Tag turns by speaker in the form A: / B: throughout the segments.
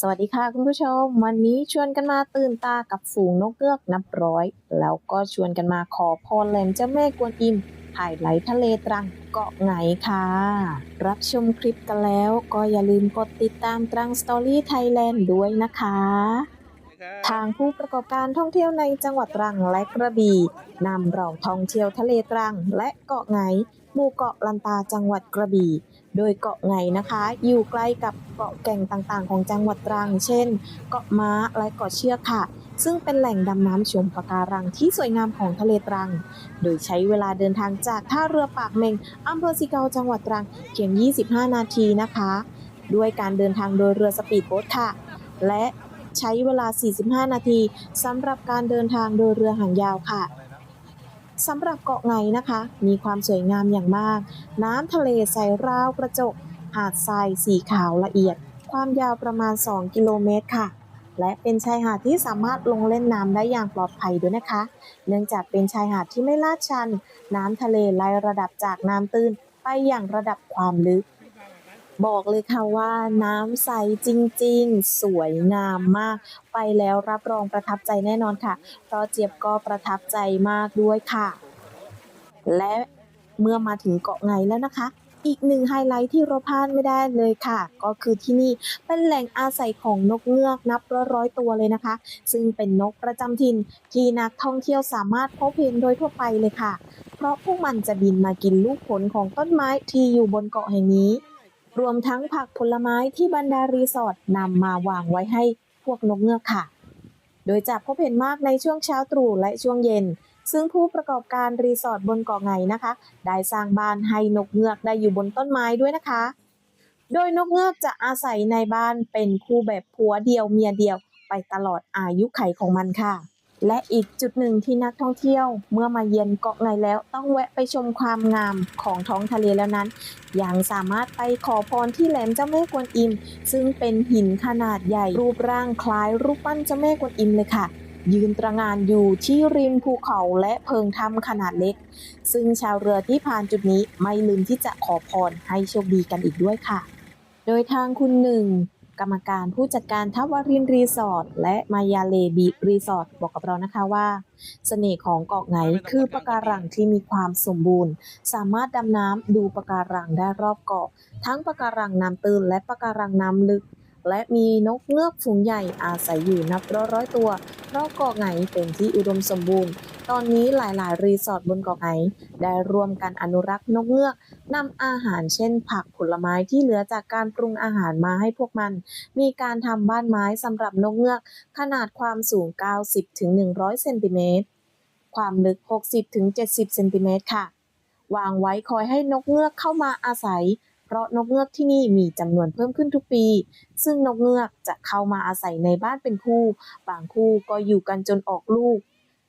A: สวัสดีค่ะคุณผู้ชม วันนี้ชวนกันมาตื่นตากับฝูงนกเงือกนับร้อย แล้วก็ชวนกันมาขอพรแหลมเจ้าแม่กวนอิมถ่ายไหลทะเลตรังเกาะไงค่ะ รับชมคลิปกันแล้วก็อย่าลืมกดติดตามตรังสตอรี่ไทยแลนด์ด้วยนะคะ ทางผู้ประกอบการท่องเที่ยวในจังหวัดตรังและกระบี่นำเราท่องเที่ยวทะเลตรังและเกาะไงหมู่เกาะลันตาจังหวัดกระบี่ โดยเกาะไงนะคะ อยู่ใกล้กับเกาะแก่งต่างๆ ของจังหวัดตรัง เช่น เกาะม้าและเกาะเชือกค่ะ ซึ่งเป็นแหล่งดำน้ำชมปะการังที่สวยงามของทะเลตรัง โดยใช้เวลาเดินทางจากท่าเรือปากเมงอำเภอสิเกาจังหวัดตรังเพียง 25 นาทีนะคะ ด้วยการเดินทางโดยเรือสปีดโบ๊ทค่ะ และใช้เวลา 45 นาทีสำหรับการเดินทางโดยเรือหางยาวค่ะ สำหรับเกาะไงนะคะ มีความสวยงามอย่างมาก น้ำทะเลใสราวกระจก หาดทรายสีขาวละเอียด ความยาวประมาณ 2 กิโลเมตรค่ะ และเป็นชายหาดที่สามารถลงเล่นน้ำได้อย่างปลอดภัยด้วยนะคะ เนื่องจากเป็นชายหาดที่ไม่ลาดชัน น้ำทะเลไล่ระดับจากน้ำตื้นไปอย่างระดับความลึก บอกเลยค่ะว่าน้ำใสจริงๆ สวยงามมาก ไปแล้วรับรองประทับใจแน่นอนค่ะ เพราะเจี๊ยบก็ประทับใจมากด้วยค่ะ และเมื่อมาถึงเกาะไงแล้วนะคะอีกหนึ่งไฮไลท์ที่เราพลาดไม่ได้เลยค่ะ ก็คือที่นี่เป็นแหล่งอาศัยของนกเงือกนับร้อยตัวเลยนะคะ ซึ่งเป็นนกประจำถิ่นที่นักท่องเที่ยวสามารถพบเห็นโดยทั่วไปเลยค่ะ เพราะพวกมันจะบินมากินลูกผลของต้นไม้ที่อยู่บนเกาะแห่งนี้ รวมทั้งผักผลไม้ที่บรรดารีสอร์ทนำมาวางไว้ให้พวกนกเงือกค่ะ โดยจะพบเห็นมากในช่วงเช้าตรู่และช่วงเย็น ซึ่งผู้ประกอบการรีสอร์ทบนเกาะไงนะคะ ได้สร้างบ้านให้นกเงือกได้อยู่บนต้นไม้ด้วยนะคะ โดยนกเงือกจะอาศัยในบ้านเป็นคู่แบบผัวเดียวเมียเดียวไปตลอดอายุไขของมันค่ะ และอีกจุดหนึ่งที่นักท่องเที่ยว เมื่อมาเยือนเกาะไงแล้ว ต้องแวะไปชมความงามของท้องทะเลแล้วนั้น ยังสามารถไปขอพรที่แหลมเจ้าแม่กวนอิม ซึ่งเป็นหินขนาดใหญ่ รูปร่างคล้ายรูปปั้นเจ้าแม่กวนอิมเลยค่ะ ยืนตระงานอยู่ที่ริมภูเขาและเพิงถ้ำขนาดเล็ก ซึ่งชาวเรือที่ผ่านจุดนี้ไม่ลืมที่จะขอพรให้โชคดีกันอีกด้วยค่ะ โดยทางคุณหนึ่ง กรรมการผู้จัดการทัพวรินรีสอร์ทและมายาเลบีรีสอร์ทบอกกับเรานะคะว่า เสน่ห์ของเกาะไหงคือปะการังที่มีความสมบูรณ์ สามารถดำน้ำดูปะการังได้รอบเกาะ ทั้งปะการังน้ำตื้นและปะการังน้ำลึก และมีนกเงือกฝูงใหญ่อาศัยอยู่นับร้อยๆตัว เพราะเกาะไหงเป็นที่อุดมสมบูรณ์ ตอนนี้หลายๆ รีสอร์ทบนเกาะไหงได้ร่วมกันอนุรักษ์นกเงือกนำอาหารเช่น ผักผลไม้ที่เหลือจากการปรุงอาหารมาให้พวกมัน มีการทำบ้านไม้สำหรับนกเงือก ขนาดความสูง 90-100 เซนติเมตร ความลึก 60-70 เซนติเมตรค่ะ วางไว้คอยให้นกเงือกเข้ามาอาศัย เพราะนกเงือกที่นี่มีจำนวนเพิ่มขึ้นทุกปี ซึ่งนกเงือกจะเข้ามาอาศัยในบ้านเป็นคู่ บางคู่ก็อยู่กันจนออกลูก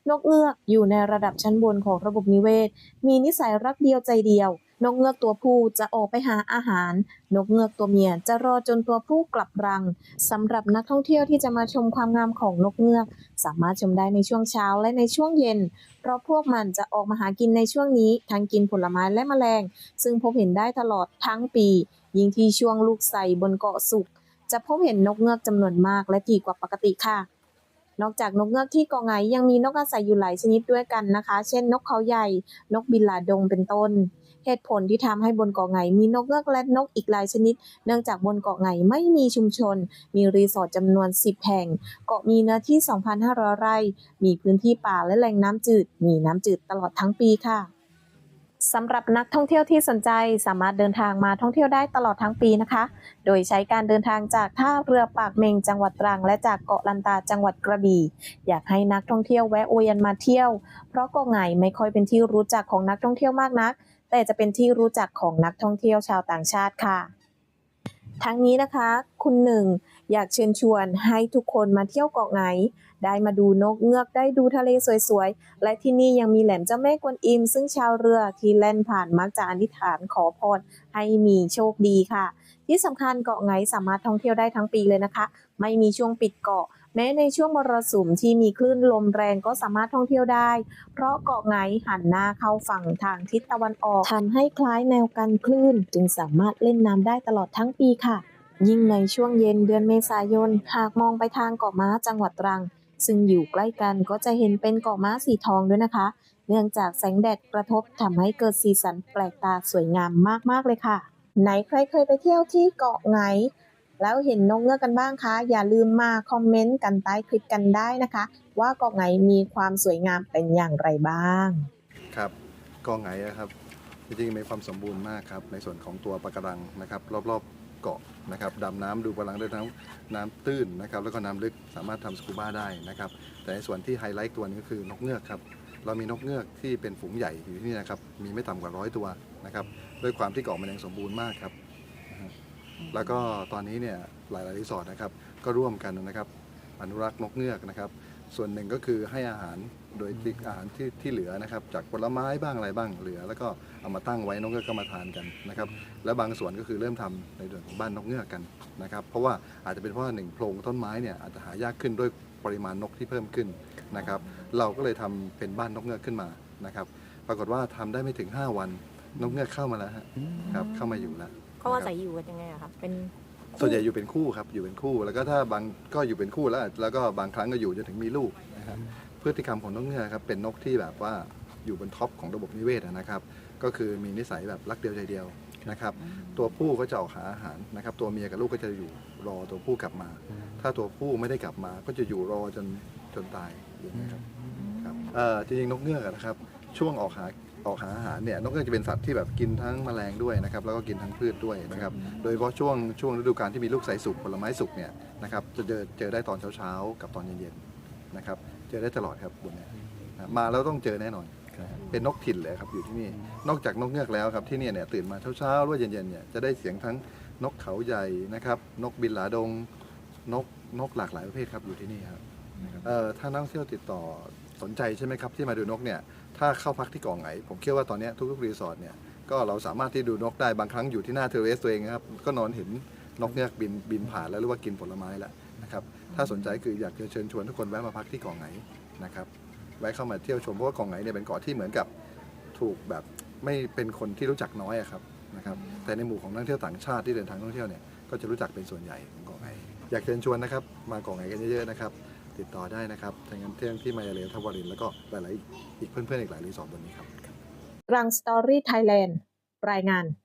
A: นกเงือกอยู่ในระดับชั้นบนของระบบนิเวศ มีนิสัยรักเดียวใจเดียว นกเงือกตัวผู้จะออกไปหาอาหาร นกเงือกตัวเมียจะรอจนตัวผู้กลับรังสำหรับนักท่องเที่ยวที่จะมาชมความงามของนกเงือก สามารถชมได้ในช่วงเช้าและในช่วงเย็น เพราะพวกมันจะออกมาหากินในช่วงนี้ ทั้งกินผลไม้และแมลง ซึ่งพบเห็นได้ตลอดทั้งปี ยิ่งที่ช่วงลูกใส่บนเกาะสุกจะพบเห็นนกเงือกจำนวนมากและถี่กว่าปกติค่ะ นอกจากนกเงือกที่เกาะไหงยังมีนกอาศัยอยู่หลายชนิดด้วยกันนะคะ เช่น นกเขาใหญ่ นกบินลาดงเป็นต้น เหตุผลที่ทำให้บนเกาะไหงมีนกเงือกและนกอีกหลายชนิด เนื่องจากบนเกาะไหงไม่มีชุมชน มีรีสอร์ทจำนวน 10 แห่ง เกาะมีเนื้อที่ 2,500 ไร่ มีพื้นที่ป่าและแหล่งน้ำจืด มีน้ำจืดตลอดทั้งปีค่ะ สำหรับนักท่องเที่ยวที่สนใจสามารถเดินทางมาท่องเที่ยวได้ตลอดทั้งปีนะคะ โดยใช้การเดินทางจากท่าเรือปากเมงจังหวัดตรัง และจากเกาะลันตาจังหวัดกระบี่ อยากให้นักท่องเที่ยวแวะเวียนมาเที่ยว เพราะเกาะไงไม่ค่อยเป็นที่รู้จักของนักท่องเที่ยวมากนัก แต่จะเป็นที่รู้จักของนักท่องเที่ยวชาวต่างชาติค่ะ ทั้งนี้นะคะ คุณหนึ่งอยากเชิญชวนให้ทุกคนมาเที่ยวเกาะไง ได้มาดูนกเงือกได้ดูทะเลสวยๆ และที่นี่ยังมีแหลมเจ้าแม่กวนอิม ซึ่งชาวเรือที่แล่นผ่านมักจะอธิษฐานขอพรให้มีโชคดีค่ะ ที่สำคัญเกาะไหงสามารถท่องเที่ยวได้ทั้งปีเลยนะคะ ไม่มีช่วงปิดเกาะแม้ในช่วงมรสุมที่มีคลื่นลมแรงก็สามารถท่องเที่ยวได้ เพราะเกาะไหงหันหน้าเข้าฝั่งทางทิศตะวันออกทำให้คล้ายแนวกันคลื่น จึงสามารถเล่นน้ำได้ตลอดทั้งปีค่ะ ยิ่งในช่วงเย็นเดือนเมษายน หากมองไปทางเกาะม้าจังหวัดตรัง ซึ่งอยู่ใกล้กันก็จะเห็นเป็นเกาะม้าสีทองด้วยนะคะ เนื่องจากแสงแดดกระทบทำให้เกิดสีสันแปลกตาสวยงามมากๆเลยค่ะ ไหนใครเคยไปเที่ยวที่เกาะไหนแล้วเห็นนกเงือกกันบ้างคะ อย่าลืมมาคอมเมนต์กันใต้คลิปกันได้นะคะ ว่าเกาะไหนมีความสวยงามเป็นอย่างไรบ้าง
B: ครับเกอไงอะครับจริงๆมีความสมบูรณ์มากครับในส่วนของตัวปะการังนะครับ รอบๆ เกาะนะครับดำน้ำดูปะการังได้ทั้งน้ำตื้นนะครับแล้วก็น้ำลึกสามารถทำสกูบ้าได้นะครับแต่ในส่วนที่ไฮไลท์ตัวนึงก็คือนกเงือกครับเรามีนกเงือกที่เป็นฝูงใหญ่อยู่ที่นี่นะครับมีไม่ต่ำกว่าร้อยตัวนะครับด้วยความที่เกาะมันยังสมบูรณ์มากครับ แล้วก็ตอนนี้เนี่ยหลายๆรีสอร์ทนะครับก็ร่วมกันนะครับอนุรักษ์นกเงือกนะครับ ส่วนหนึ่งก็คือให้อาหารโดยที่อาหารที่ที่เหลือนะครับ จากผลไม้บ้างอะไรบ้างเหลือ แล้วก็เอามาตั้งไว้นกเงือกก็มาทานกันนะครับ และบางส่วนก็คือเริ่มทำในเรื่องของบ้านนกเงือกกันนะครับ เพราะว่าอาจจะเป็นเพราะว่าหนึ่งโพรงต้นไม้เนี่ยอาจจะหายากขึ้นด้วยปริมาณนกที่เพิ่มขึ้นนะครับ เราก็เลยทำเป็นบ้านนกเงือกขึ้นมานะครับ ปรากฏว่าทำได้ไม่ถึง 5 วันนกเงือกเข้ามาแล้วฮะครับเข้ามาอยู่แล้ว
C: เขาอาศัยอยู่กันยังไงอะครับเป็น
B: ส่วนใหญ่อยู่เป็นคู่ครับอยู่เป็นคู่ แล้วก็ถ้าบางก็อยู่เป็นคู่แล้ว แล้วก็บางครั้งก็อยู่จนถึงมีลูกนะครับพฤติกรรมของนกเงือกครับเป็นนกที่แบบว่าอยู่บนท็อปของระบบนิเวศนะครับ ก็คือมีนิสัยแบบรักเดียวใจเดียวนะครับตัวผู้ก็จะออกหาอาหารนะครับ ตัวเมียกับลูกก็จะอยู่รอตัวผู้กลับมา ถ้าตัวผู้ไม่ได้กลับมา ก็จะอยู่รอจนจนตายอย่างนี้ครับครับจริงๆนกเงือกนะครับ ช่วงออกหา ออกหาอาหารเนี่ยนกเงือกจะเป็นสัตว์ที่แบบกินทั้งแมลงด้วยนะครับแล้วก็กินทั้งพืชด้วยนะครับโดยเฉพาะช่วงช่วงฤดูกาลที่มีลูกใสสุกผลไม้สุกเนี่ยนะครับจะเจอเจอได้ตอนเช้าๆกับตอนเย็นๆนะครับเจอได้ตลอดครับบนเนี้นะมาแล้วต้องเจอแน่นอน เป็นนกถิ่นเลยครับอยู่ที่นี่นอกจากนกเงือกแล้วครับที่เนี่ยเนี่ยตื่นมาเช้าๆหรือว่าเย็นๆเนี่ยจะได้เสียงทั้งนกเขาใหญ่นะครับนกบินหลาดงนกนกหลากหลายประเภทครับอยู่ที่นี่ครับเอ่อถ้านักท่องเที่ยวติดต่อสนใจใช่ไหมครับที่มาดูนกเนี่ย ถ้าเข้าพักที่เกาะไหนผมเชื่อว่าตอนนี้ทุกๆรีสอร์ทเนี่ยก็เราสามารถที่ดูนกได้บางครั้งอยู่ที่หน้าเทเรสตัวเองนะครับก็นอนเห็นนกเงือกบินบินผ่านแล้วหรือว่ากินผลไม้แล้วนะครับถ้าสนใจคืออยากจะเชิญชวนทุกคนแวะมาพักที่เกาะไหนนะครับแวะเข้ามาเที่ยวชมเพราะว่าเกาะไหนเนี่ยเป็นเกาะที่เหมือนกับถูกแบบไม่เป็นคนที่รู้จักน้อยอะครับนะครับแต่ในหมู่ของนักท่องเที่ยวต่างชาติที่เดินทางท่องเที่ยวเนี่ยก็จะรู้จักเป็นส่วนใหญ่ของเกาะไหนอยากเชิญชวนนะครับมาเกาะไหนกันเยอะๆนะครับ ติดต่อได้นะครับทางงานเที่ยงที่มายาเลทวาริน แล้วก็หลายๆ อีกเพื่อนๆ อีกหลายรีสอร์ทบนนี้ครับ
A: รังสตอรี่ไทยแลนด์รายงาน